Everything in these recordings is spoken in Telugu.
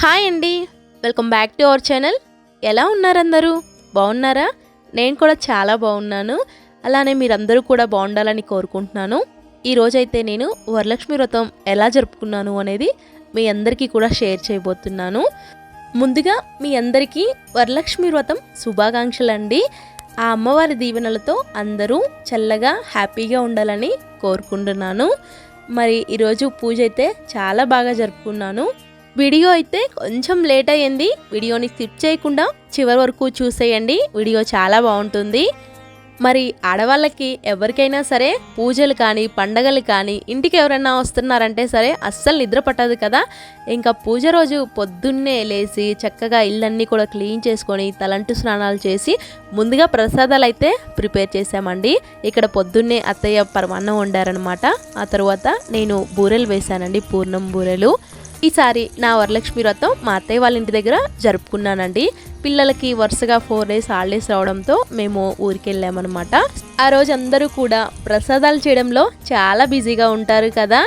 హాయ్ అండి. Welcome back to our channel. ఎలా ఉన్నారు అందరూ బాగున్నారా? నేను కూడా చాలా బాగున్నాను. అలానే మీరందరూ కూడా బాగుండాలని కోరుకుంటున్నాను. ఈరోజైతే నేను వరలక్ష్మి వ్రతం ఎలా జరుపుకున్నాను అనేది మీ అందరికీ కూడా షేర్ చేయబోతున్నాను. ముందుగా మీ అందరికీ వరలక్ష్మి వ్రతం శుభాకాంక్షలు అండి ఆ అమ్మవారి దీవెనలతో అందరూ చల్లగా హ్యాపీగా ఉండాలని కోరుకుంటున్నాను. మరి ఈరోజు పూజ అయితే చాలా బాగా జరుపుకున్నాను. వీడియో అయితే కొంచెం లేట్ అయ్యింది. వీడియోని స్కిప్ చేయకుండా చివరి వరకు చూసేయండి. వీడియో చాలా బాగుంటుంది. మరి ఆడవాళ్ళకి ఎవరికైనా సరే పూజలు కానీ పండగలు కానీ ఇంటికి ఎవరైనా వస్తున్నారంటే సరే అస్సలు నిద్ర పట్టదు కదా. ఇంకా పూజ రోజు పొద్దున్నే లేచి చక్కగా ఇళ్ళన్నీ కూడా క్లీన్ చేసుకొని తలంటు స్నానాలు చేసి ముందుగా ప్రసాదాలు అయితే ప్రిపేర్ చేశామండి. ఇక్కడ పొద్దున్నే అత్తయ్య పరమాన్నం వండారనమాట ఆ తర్వాత నేను బూరెలు వేశానండి పూర్ణం బూరెలు. ఈసారి నా వరలక్ష్మి వ్రతం మా అత్తయ్య వాళ్ళ ఇంటి దగ్గర జరుపుకున్నానండి. పిల్లలకి వరుసగా ఫోర్ డేస్ హాలిడేస్ రావడంతో మేము ఊరికి వెళ్ళామన్నమాట ఆ రోజు అందరూ కూడా ప్రసాదాలు చేయడంలో చాలా బిజీగా ఉంటారు కదా.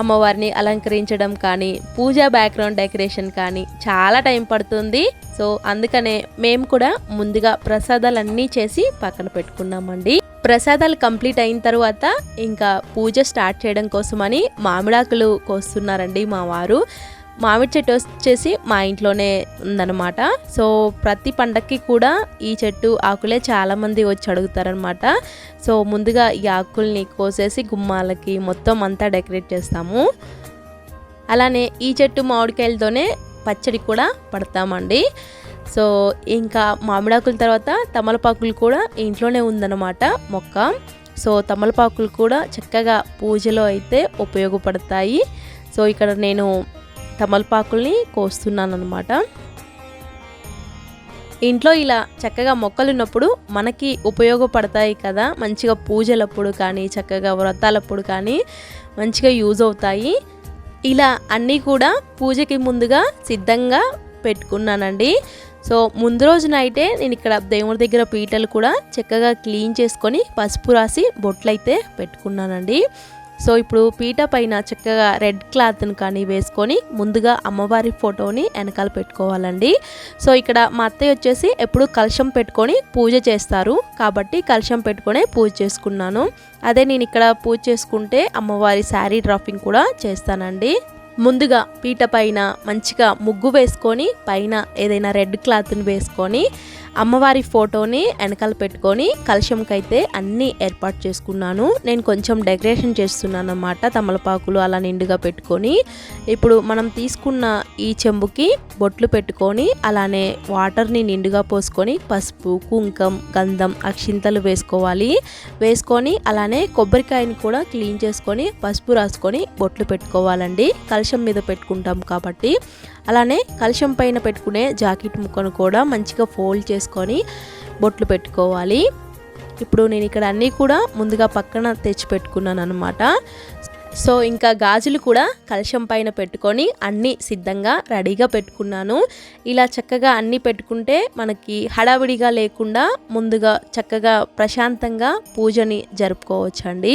అమ్మవారిని అలంకరించడం కానీ పూజా బ్యాక్గ్రౌండ్ డెకరేషన్ కానీ చాలా టైం పడుతుంది. సో అందుకనే మేము కూడా ముందుగా ప్రసాదాలన్నీ చేసి పక్కన పెట్టుకున్నామండి. ప్రసాదాలు కంప్లీట్ అయిన తర్వాత ఇంకా పూజ స్టార్ట్ చేయడం కోసమని మామిడాకులు కోస్తున్నారండి మా వారు. మామిడి చెట్టు వచ్చేసి మా ఇంట్లోనే ఉందన్నమాట. సో ప్రతి పండక్కి కూడా ఈ చెట్టు ఆకులే చాలామంది వచ్చి అడుగుతారనమాట సో ముందుగా ఈ ఆకుల్ని కోసేసి గుమ్మాలకి మొత్తం అంతా డెకరేట్ చేస్తాము. అలానే ఈ చెట్టు మామిడికాయలతోనే పచ్చడి కూడా పడతామండి. సో ఇంకా మామిడాకుల తర్వాత తమలపాకులు కూడా ఇంట్లోనే ఉందన్నమాట మొక్క. సో తమలపాకులు కూడా చక్కగా పూజలో అయితే ఉపయోగపడతాయి. సో ఇక్కడ నేను తమలపాకుల్ని కోస్తున్నాను అనమాట ఇంట్లో ఇలా చక్కగా మొక్కలు ఉన్నప్పుడు మనకి ఉపయోగపడతాయి కదా. మంచిగా పూజలప్పుడు కానీ చక్కగా వ్రతాలప్పుడు కానీ మంచిగా యూజ్ అవుతాయి. ఇలా అన్నీ కూడా పూజకి ముందుగా సిద్ధంగా పెట్టుకున్నానండి. సో ముందు రోజు నైటే నేను ఇక్కడ దేవుడి దగ్గర పీటలు కూడా చక్కగా క్లీన్ చేసుకొని పసుపు రాసి బొట్లయితే పెట్టుకున్నానండి. సో ఇప్పుడు పీట పైన చక్కగా రెడ్ క్లాత్ని కానీ వేసుకొని ముందుగా అమ్మవారి ఫోటోని వెనకాల పెట్టుకోవాలండి. సో ఇక్కడ మా అత్తయ్య వచ్చేసి ఎప్పుడు కలశం పెట్టుకొని పూజ చేస్తారు. కాబట్టి కలశం పెట్టుకొని పూజ చేసుకున్నాను. అదే నేను ఇక్కడ పూజ చేసుకుంటే అమ్మవారి శారీ డ్రాపింగ్ కూడా చేస్తానండి. ముందుగా పీట పైన మంచిగా ముగ్గు వేసుకొని పైన ఏదైనా రెడ్ క్లాత్ని వేసుకొని అమ్మవారి ఫోటోని వెనకాల పెట్టుకొని కలశంకైతే అన్నీ ఏర్పాటు చేసుకున్నాను. నేను కొంచెం డెకరేషన్ చేస్తున్నాను అనమాట తమలపాకులు అలా నిండుగా పెట్టుకొని. ఇప్పుడు మనం తీసుకున్న ఈ చెంబుకి బొట్లు పెట్టుకొని అలానే వాటర్ని నిండుగా పోసుకొని పసుపు కుంకం గంధం అక్షింతలు వేసుకోవాలి. వేసుకొని అలానే కొబ్బరికాయని కూడా క్లీన్ చేసుకొని పసుపు రాసుకొని బొట్లు పెట్టుకోవాలండి. కలశం మీద పెట్టుకుంటాం కాబట్టి. అలానే కలశం పైన పెట్టుకునే జాకెట్ ముక్కను కూడా మంచిగా ఫోల్డ్ చేసుకొని బొట్లు పెట్టుకోవాలి. ఇప్పుడు నేను ఇక్కడ అన్నీ కూడా ముందుగా పక్కన తెచ్చి పెట్టుకున్నాను అనమాట సో ఇంకా గాజులు కూడా కలశం పైన పెట్టుకొని అన్నీ సిద్ధంగా రెడీగా పెట్టుకున్నాను. ఇలా చక్కగా అన్నీ పెట్టుకుంటే మనకి హడావిడిగా లేకుండా ముందుగా చక్కగా ప్రశాంతంగా పూజని జరుపుకోవచ్చండి.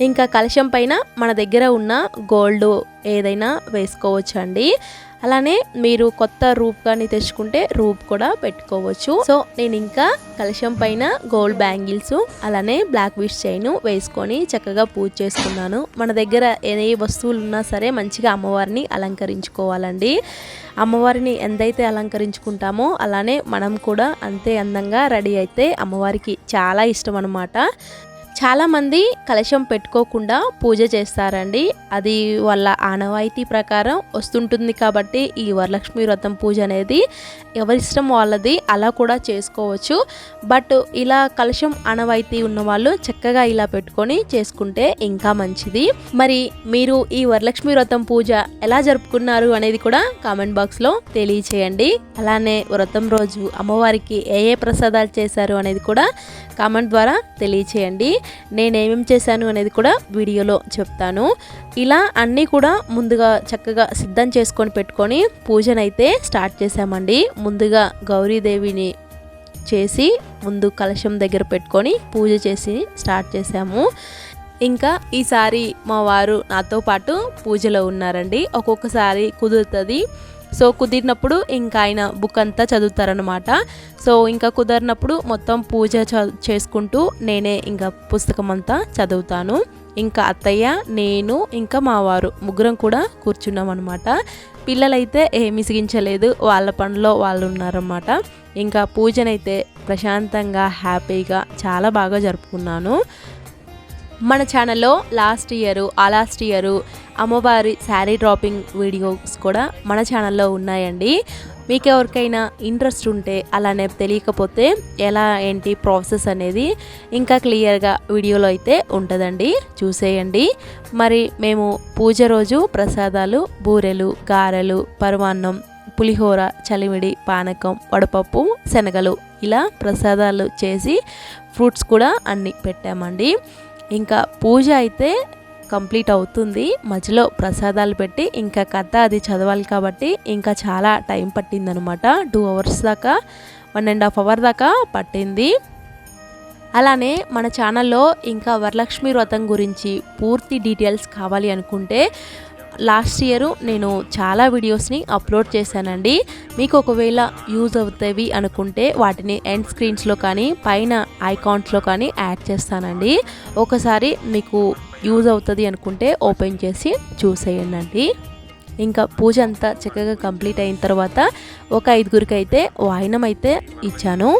ఇంకా కలశం పైన మన దగ్గర ఉన్న గోల్డ్ ఏదైనా వేసుకోవచ్చు అండి అలానే మీరు కొత్త రూప్ కానీ తెచ్చుకుంటే రూప్ కూడా పెట్టుకోవచ్చు. సో నేను ఇంకా కలశం పైన గోల్డ్ బ్యాంగిల్స్ అలానే బ్లాక్ విష్ చైన్ వేసుకొని చక్కగా పూజ చేసుకున్నాను. మన దగ్గర ఏ వస్తువులు ఉన్నా సరే మంచిగా అమ్మవారిని అలంకరించుకోవాలండి. అమ్మవారిని ఎంతైతే అలంకరించుకుంటామో అలానే మనం కూడా అంతే అందంగా రెడీ అయితే అమ్మవారికి చాలా ఇష్టం అనమాట చాలామంది కలశం పెట్టుకోకుండా పూజ చేస్తారండి. అది వాళ్ళ ఆనవాయితీ ప్రకారం వస్తుంటుంది కాబట్టి ఈ వరలక్ష్మి వ్రతం పూజ అనేది ఎవరిష్టం వాళ్ళది అలా కూడా చేసుకోవచ్చు. బట్ ఇలా కలశం ఆనవాయితీ ఉన్న వాళ్ళు చక్కగా ఇలా పెట్టుకొని చేసుకుంటే ఇంకా మంచిది. మరి మీరు ఈ వరలక్ష్మి వ్రతం పూజ ఎలా జరుపుకున్నారు అనేది కూడా కామెంట్ బాక్స్లో తెలియచేయండి. అలానే వ్రతం రోజు అమ్మవారికి ఏ ఏ ప్రసాదాలు చేశారు అనేది కూడా కామెంట్ ద్వారా తెలియచేయండి. నేనేమేం చేశాను అనేది కూడా వీడియోలో చెప్తాను. ఇలా అన్నీ కూడా ముందుగా చక్కగా సిద్ధం చేసుకొని పెట్టుకొని పూజనైతే స్టార్ట్ చేశామండి. ముందుగా గౌరీదేవిని చేసి ముందు కలశం దగ్గర పెట్టుకొని పూజ చేసి స్టార్ట్ చేసాము ఇంకా ఈసారి మా వారు నాతో పాటు పూజలో ఉన్నారండి. ఒక్కొక్కసారి కుదురుతుంది. సో కుదిరినప్పుడు ఇంకా ఆయన బుక్ అంతా చదువుతారనమాట సో ఇంకా కుదరినప్పుడు మొత్తం పూజ చ చేసుకుంటూ నేనే ఇంకా పుస్తకం అంతా చదువుతాను. ఇంకా అత్తయ్య నేను ఇంకా మా వారు ముగ్గురం కూడా కూర్చున్నాం అనమాట పిల్లలైతే ఏమి సిగించలేదు వాళ్ళ పనిలో వాళ్ళు ఉన్నారన్నమాట. ఇంకా పూజనైతే ప్రశాంతంగా హ్యాపీగా చాలా బాగా జరుపుకున్నాను. మన ఛానల్లో లాస్ట్ ఇయర్ ఆ లాస్ట్ ఇయర్ అమ్మవారి శారీ డ్రాపింగ్ వీడియోస్ కూడా మన ఛానల్లో ఉన్నాయండి. మీకు ఎవరికైనా ఇంట్రెస్ట్ ఉంటే అలానే తెలియకపోతే ఎలా ఏంటి ప్రాసెస్ అనేది ఇంకా క్లియర్గా వీడియోలో అయితే ఉంటుందండి. చూసేయండి. మరి మేము పూజ రోజు ప్రసాదాలు బూరెలు గారెలు పరమాన్నం పులిహోర చలిమిడి పానకం వడపప్పు శనగలు ఇలా ప్రసాదాలు చేసి ఫ్రూట్స్ కూడా అన్ని పెట్టామండి. ఇంకా పూజ అయితే కంప్లీట్ అవుతుంది. మధ్యలో ప్రసాదాలు పెట్టి ఇంకా కథ అది చదవాలి కాబట్టి ఇంకా చాలా టైం పట్టిందనమాట. టూ అవర్స్ దాకా వన్ అండ్ హాఫ్ అవర్ దాకా పట్టింది. అలానే మన ఛానల్లో ఇంకా వరలక్ష్మి వ్రతం గురించి పూర్తి డీటెయిల్స్ కావాలి అనుకుంటే లాస్ట్ ఇయర్ నేను చాలా వీడియోస్ని అప్లోడ్ చేశానండి. మీకు ఒకవేళ యూజ్ అవుతాయి అనుకుంటే వాటిని ఎండ్ స్క్రీన్స్లో కానీ పైన ఐకాన్స్లో కానీ యాడ్ చేస్తానండి. ఒకసారి మీకు యూజ్ అవుతుంది అనుకుంటే ఓపెన్ చేసి చూసేయండి ఇంకా పూజ అంతా చక్కగా కంప్లీట్ అయిన తర్వాత ఒక ఐదుగురికి అయితే వాయినం అయితే ఇచ్చాను.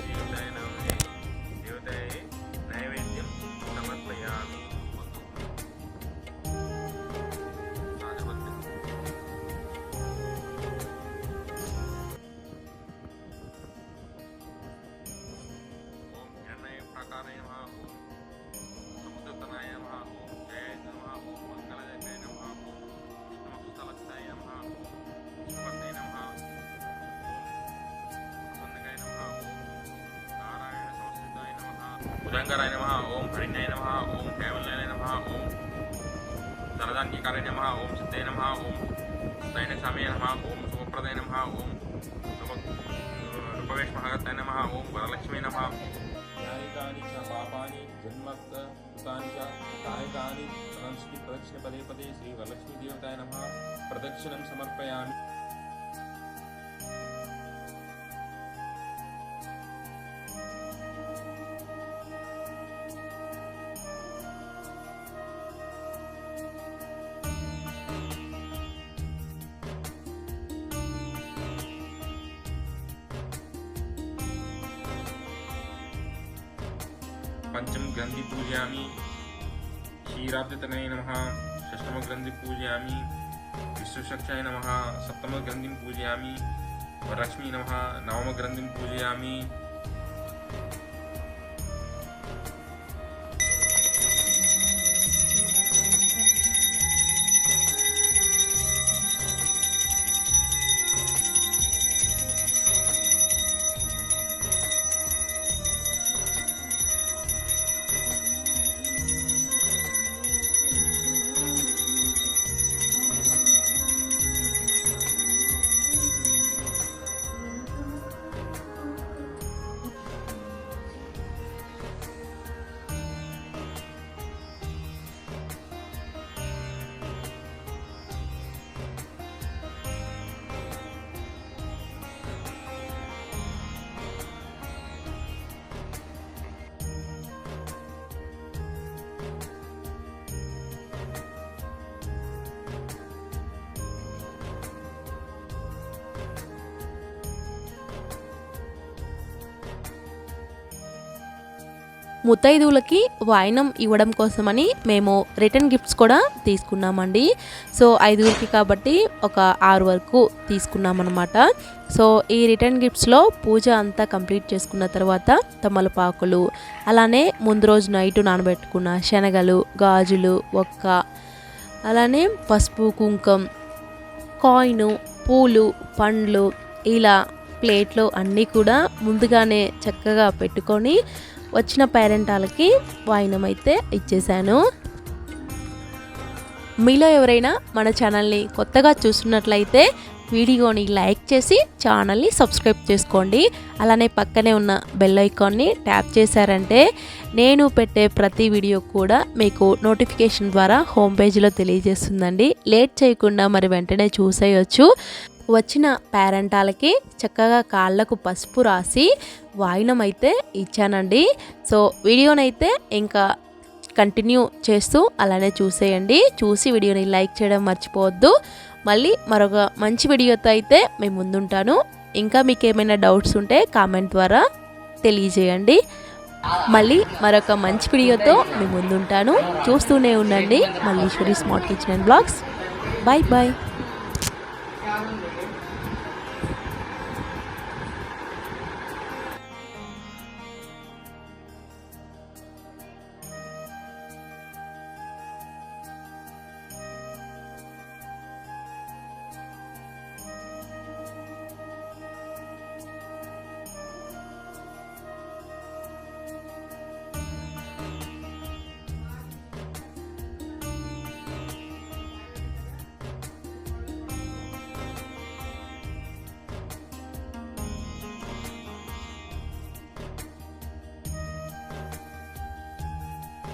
शंकराय नमः, ओम हरिणाय नमः, ओम कैवल्याय नमः, ओम सरदान्यकाराय नमः, ओम सिद्धाय नमः, ओम सैन स्वामी नमः, ओम सुखप्रदाय नमः, ओम रूपवेश महागत नमः, ओम वरलक्ष्मी नमः। न्यायिकानि च पापानि च कायकानि संस्कृत प्रदक्षिण पदे पदे श्री वरलक्ष्मी देवताय नमः। प्रदक्षिणं समर्पयामि। पञ्चम ग्रन्थि नम षम ग्रंथि षष्ठमग्रन्थि पूजयामि नम नमः सप्तमग्रन्थिं पूजयामि। वरलक्ष्मी नवम ग्रंथि पूजयामि। ముత్తైదువులకి వాయినం ఇవ్వడం కోసమని మేము రిటర్న్ గిఫ్ట్స్ కూడా తీసుకున్నామండి. సో ఐదుగురికి కాబట్టి ఒక ఆరు వరకు తీసుకున్నామన్నమాట. సో ఈ రిటర్న్ గిఫ్ట్స్లో పూజ అంతా కంప్లీట్ చేసుకున్న తర్వాత తమలపాకులు అలానే ముందు రోజు నైట్ నానబెట్టుకున్న శనగలు గాజులు ఒక్క అలానే పసుపు కుంకం కాయిన్ పూలు పండ్లు ఇలా ప్లేట్లో అన్నీ కూడా ముందుగానే చక్కగా పెట్టుకొని వచ్చిన పేరెంటాలకి వాయినం అయితే ఇచ్చేసాను మీలో ఎవరైనా మన ఛానల్ని కొత్తగా చూస్తున్నట్లయితే వీడియోని లైక్ చేసి ఛానల్ని సబ్స్క్రైబ్ చేసుకోండి. అలానే పక్కనే ఉన్న బెల్ ఐకాన్ని ట్యాప్ చేశారంటే నేను పెట్టే ప్రతి వీడియో కూడా మీకు నోటిఫికేషన్ ద్వారా హోమ్ పేజీలో తెలియజేస్తుందండి. లేట్ చేయకుండా మరి వెంటనే చూసేయచ్చు. వచ్చిన పేరెంటాలకి చక్కగా కాళ్ళకు పసుపు రాసి వాయినం అయితే ఇచ్చానండి. సో వీడియోనైతే ఇంకా కంటిన్యూ చేస్తూ అలానే చూసేయండి. చూసి వీడియోని లైక్ చేయడం మర్చిపోవద్దు. మళ్ళీ మరొక మంచి వీడియోతో అయితే మేము ముందుంటాను. ఇంకా మీకు ఏమైనా డౌట్స్ ఉంటే కామెంట్ ద్వారా తెలియజేయండి. మళ్ళీ మరొక మంచి వీడియోతో మేము ముందుంటాను. చూస్తూనే ఉండండి. Malleswari smart kitchen and blogs bye bye